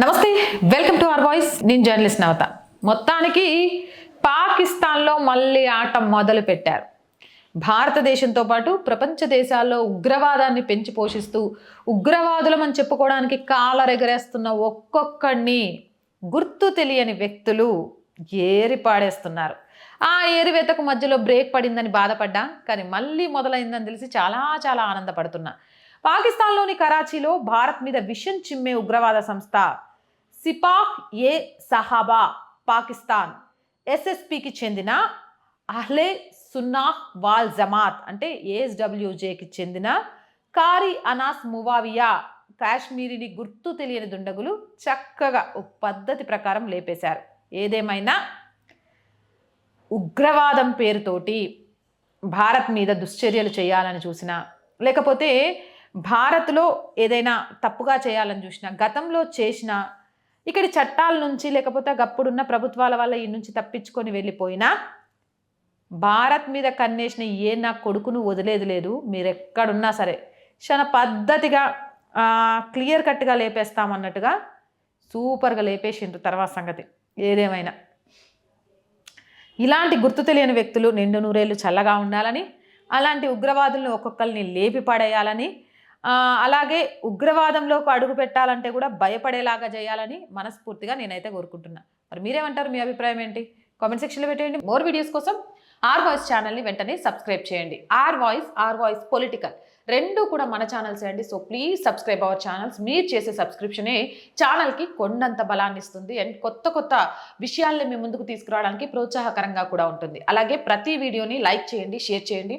నమస్తే welcome to our voice. నేను journalist Navata. మొత్తానికి పాకిస్తాన్లో మళ్ళీ ఆట మొదలు పెట్టారు భారతదేశంతో పాటు ప్రపంచ దేశాల్లో ఉగ్రవాదాన్ని పెంచి పోషిస్తూ ఉగ్రవాదులమని చెప్పుకోవడానికి కాలరెగరేస్తున్న ఒక్కొక్కడిని గుర్తు తెలియని వ్యక్తులు ఏరి పాడేస్తున్నారు. ఆ ఏరివేతకు మధ్యలో బ్రేక్ పడిందని బాధపడ్డా కానీ మళ్ళీ మొదలైందని తెలిసి చాలా చాలా ఆనందపడుతున్నా. పాకిస్తాన్లోని కరాచీలో భారత్ మీద విషం చిమ్మే ఉగ్రవాద సంస్థ. సిపాహ్ ఏ సహాబా పాకిస్తాన్. ఎస్ఎస్పికి చెందిన అహ్లే సున్నాహ్ వాల్ జమాత్ అంటే ఏఎస్డబ్ల్యూజేకి చెందిన కారి అనాస్ మువావియా కాశ్మీరీని గుర్తు తెలియని దుండగులు చక్కగా ఒక పద్ధతి ప్రకారం లేపేశారు. ఏదేమైనా ఉగ్రవాదం పేరుతోటి భారత్ మీద దుశ్చర్యలు చేయాలని చూసినా లేకపోతే భారత్లో ఏదైనా తప్పుగా చేయాలని చూసినా గతంలో చేసిన ఇక్కడి చట్టాల నుంచి లేకపోతే గప్పుడున్న ప్రభుత్వాల వల్ల ఈ నుంచి తప్పించుకొని వెళ్ళిపోయినా భారత్ మీద కన్నేసిన ఏ నా కొడుకును వదిలేది లేదు మీరు ఎక్కడున్నా సరే చాలా పద్ధతిగా క్లియర్ కట్గా లేపేస్తామన్నట్టుగా సూపర్గా లేపేసిండ్రు తర్వాత సంగతి. ఏదేమైనా. ఇలాంటి గుర్తు తెలియని వ్యక్తులు నిండు నూరేళ్ళు చల్లగా ఉండాలని అలాంటి ఉగ్రవాదులను ఒక్కొక్కరిని లేపి పడేయాలని అలాగే ఉగ్రవాదంలోకి అడుగు పెట్టాలంటే కూడా భయపడేలాగా చేయాలని మనస్ఫూర్తిగా నేనైతే కోరుకుంటున్నా. మరి మీరేమంటారు? మీ అభిప్రాయం ఏంటి? కామెంట్ సెక్షన్లో పెట్టేయండి. మోర్ వీడియోస్ కోసం ఆర్ వాయిస్ ఛానల్ని వెంటనే సబ్స్క్రైబ్ చేయండి. Our voice our voice political రెండు కూడా మన ఛానల్స్ అండి. So please subscribe our channels. మీరు చేసే సబ్స్క్రిప్షనే ఛానల్కి కొండంత బలాన్ని ఇస్తుంది. అండ్ కొత్త కొత్త విషయాల్ని మీ ముందుకు తీసుకురావడానికి ప్రోత్సాహకరంగా కూడా ఉంటుంది. అలాగే ప్రతి వీడియోని లైక్ చేయండి షేర్ చేయండి.